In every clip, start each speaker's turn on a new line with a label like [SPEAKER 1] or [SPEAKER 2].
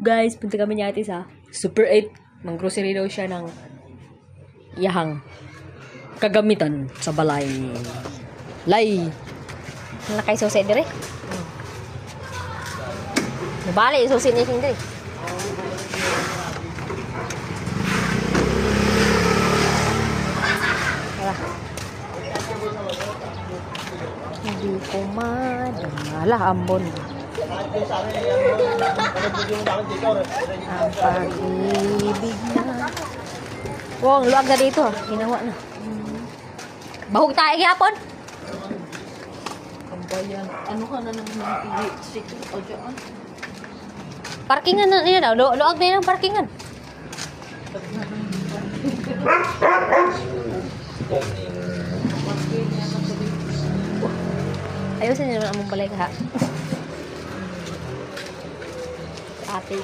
[SPEAKER 1] guys, punta kami ni ate sa Super 8. Mang-grocery daw siya ng yahang kagamitan sa balay. Lay. Wala kay susi dire. Nabali, susi ni King dire. Hindi ko madala ambon. Ang pag-ibig na. Wow, ang luwag na dito. Ginawa na. Bahog tayo gyapon.
[SPEAKER 2] Kambayan. Ano ka na naman ng stick o dyan?
[SPEAKER 1] Parkingan na niya daw. Lu luwag na yun ang parkingan. Ayusin niyo naman among balay ka ha. Ate.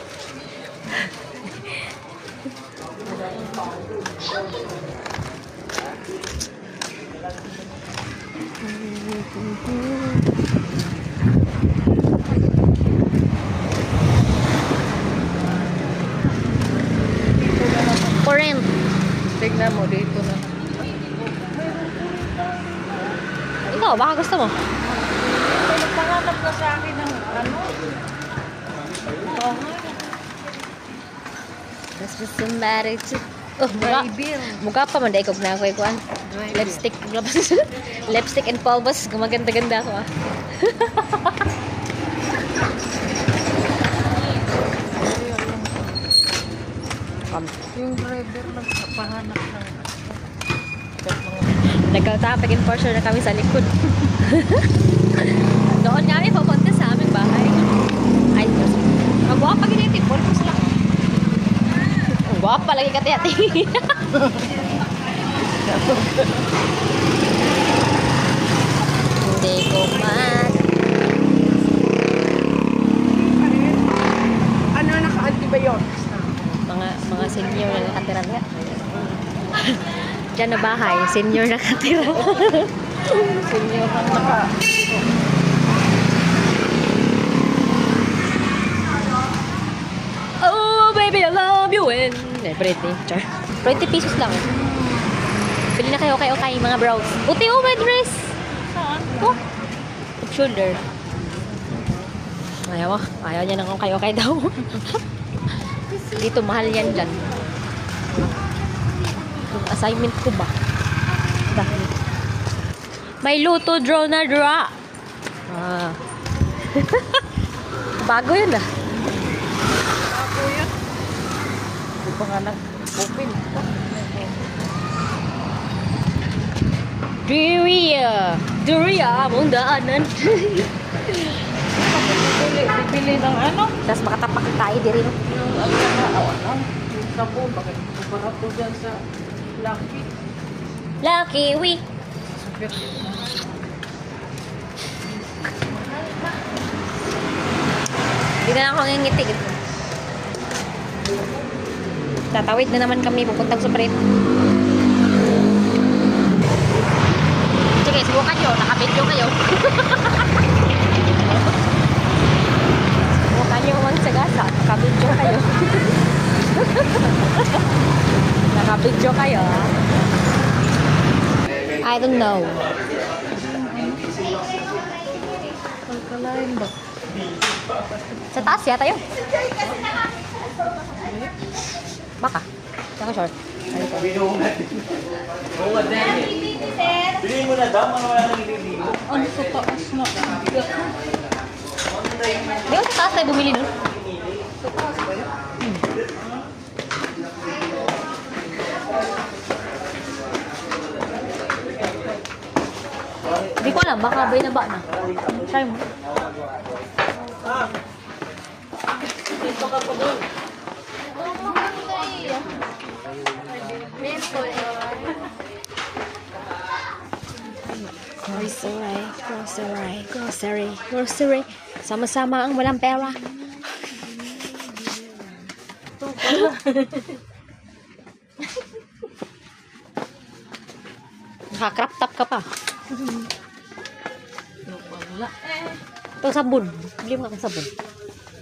[SPEAKER 1] Current.
[SPEAKER 2] Tignan mo dito na.
[SPEAKER 1] Ikaw, baka gusto mo.
[SPEAKER 2] Nagpanganap na sa akin ng ano?
[SPEAKER 1] That's for somebody to... Oh, mukha,
[SPEAKER 2] Bill.
[SPEAKER 1] mukha pa man dahil ko na ako ikuan. Lipstick, lipstick and pulbos. Gumaganda-ganda ako ah.
[SPEAKER 2] Yung driver nagpahanap ng
[SPEAKER 1] Nagka-traffic enforcer na kami sa likod. Doon nga rin Guwapa ganyan, tipon ko sila. Ang guwapa lagi ka tiyati. Hindi ko mat.
[SPEAKER 2] Ano naka-antibiotics na?
[SPEAKER 1] Mga, mga senior na nakatira nga. Diyan na bahay, senior na nakatira.
[SPEAKER 2] Senior ang naka...
[SPEAKER 1] Oh, baby, I love you and... Eh, Britney. Char. 20 pesos lang. Bili na kayo kayo kay mga bros. Uti, oh, my dress.
[SPEAKER 2] Saan?
[SPEAKER 1] Oh. Top shoulder. Ayaw mo. Ayaw niya nang kayo kay daw. Dito, mahal yan dyan. Yung assignment ko ba? Dahil. May luto draw na draw. Ah. Bago yun ah.
[SPEAKER 2] Ako yan. Hindi pa nga nag-open.
[SPEAKER 1] Diria! Diria! Mong daanan.
[SPEAKER 2] Bibili, bibili ng ano?
[SPEAKER 1] Tapos makatapak tayo din rin.
[SPEAKER 2] Yung ano na, awan. Yung sabo, bakit kumpara ko dyan sa Lucky.
[SPEAKER 1] Lucky we!
[SPEAKER 2] Sakit.
[SPEAKER 1] Hindi na lang ako ngingiti. Tatawid na naman kami pupuntang Suprit. Sige, subukan nyo. Nakabidyo kayo. subukan nyo mang sagasa. Nakabidyo kayo. Nakabidyo kayo. I don't know.
[SPEAKER 2] Alkaline ba?
[SPEAKER 1] Sa taas yata yun. Baka. Saka short. Ano to?
[SPEAKER 3] Bilhin mo na daw, mga wala nang ililigo.
[SPEAKER 2] Ano sa taas na?
[SPEAKER 1] Di ba sa taas tayo bumili nun? Hindi ko alam, baka bay na ba na. Try mo.
[SPEAKER 2] Dito ka pa doon.
[SPEAKER 1] Grocery, grocery, grocery. Sama-sama ang walang pera. Naka-crop top ka pa. Ito sabon. Bili mo akong sabon.